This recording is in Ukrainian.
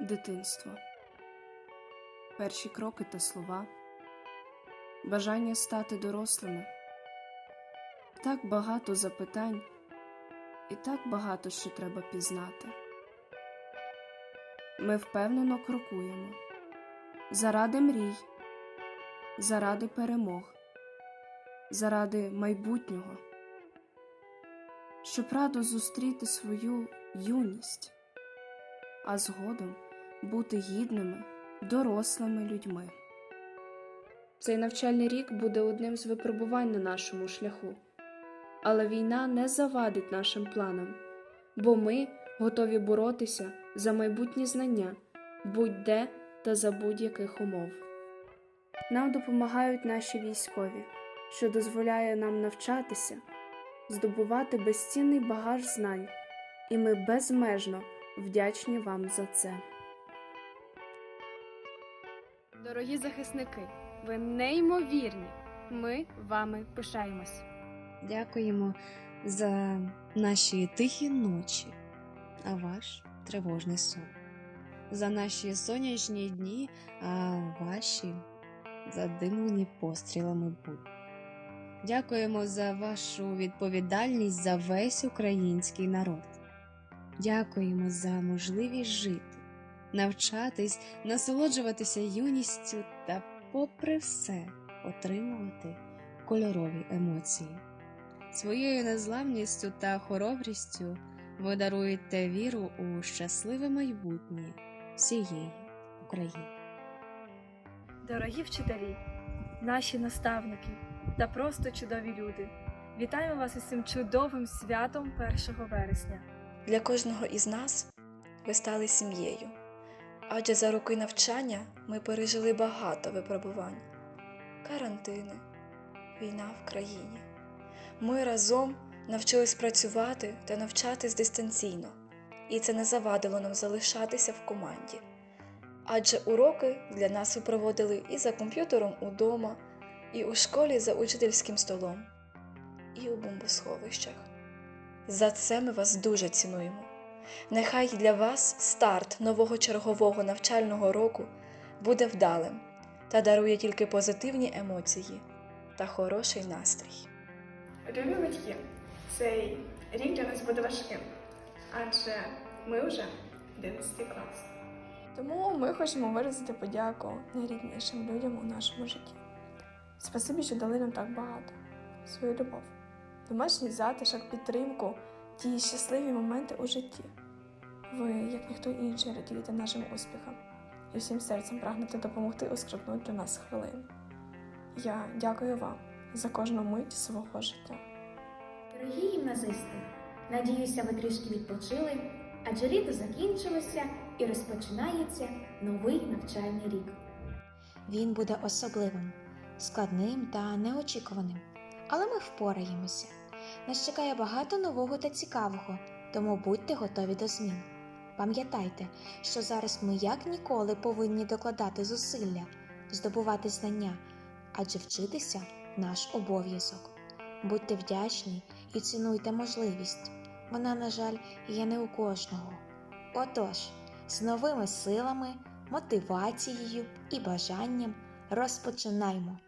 Дитинство. Перші кроки та слова. Бажання стати дорослими. Так багато запитань і так багато що треба пізнати. Ми впевнено крокуємо заради мрій, заради перемог, заради майбутнього, щоб радо зустріти свою юність, а згодом бути гідними, дорослими людьми. Цей навчальний рік буде одним з випробувань на нашому шляху, але війна не завадить нашим планам, бо ми готові боротися за майбутні знання будь-де та за будь-яких умов. Нам допомагають наші військові, що дозволяє нам навчатися, здобувати безцінний багаж знань, і ми безмежно вдячні вам за це. Дорогі захисники, ви неймовірні. Ми вами пишаємось. Дякуємо за наші тихі ночі, а ваш тривожний сон. За наші сонячні дні, а ваші задимлені пострілами будні. Дякуємо за вашу відповідальність за весь український народ. Дякуємо за можливість жити, навчатись, насолоджуватися юністю та, попри все, отримувати кольорові емоції. Своєю незламністю та хоробрістю ви даруєте віру у щасливе майбутнє всієї України. Дорогі вчителі, наші наставники та просто чудові люди. Вітаємо вас із цим чудовим святом 1 вересня. Для кожного із нас ви стали сім'єю, адже за роки навчання ми пережили багато випробувань, карантини, війна в країні. Ми разом навчились працювати та навчатись дистанційно, і це не завадило нам залишатися в команді. Адже уроки для нас ви проводили і за комп'ютером удома, і у школі за учительським столом, і у бомбосховищах. За це ми вас дуже цінуємо. Нехай для вас старт нового чергового навчального року буде вдалим та дарує тільки позитивні емоції та хороший настрій. Любі батьки, цей рік для нас буде важким, адже ми вже 11 клас. Тому ми хочемо виразити подяку найріднішим людям у нашому житті. Спасибі, що дали нам так багато, свою любов, домашній затишок, підтримку, ті щасливі моменти у житті. Ви, як ніхто інший, радієте нашим успіхам і всім серцем прагнете допомогти у скрутну для нас хвилину. Я дякую вам за кожну мить свого життя. Дорогі гімназисти, надіюся, ви трішки відпочили, адже літо закінчилося і розпочинається новий навчальний рік. Він буде особливим, складним та неочікуваним. Але ми впораємося. Нас чекає багато нового та цікавого, тому будьте готові до змін. Пам'ятайте, що зараз ми як ніколи повинні докладати зусилля, здобувати знання, адже вчитися наш обов'язок. Будьте вдячні і цінуйте можливість. Вона, на жаль, є не у кожного. Отож, з новими силами, мотивацією і бажанням розпочинаймо.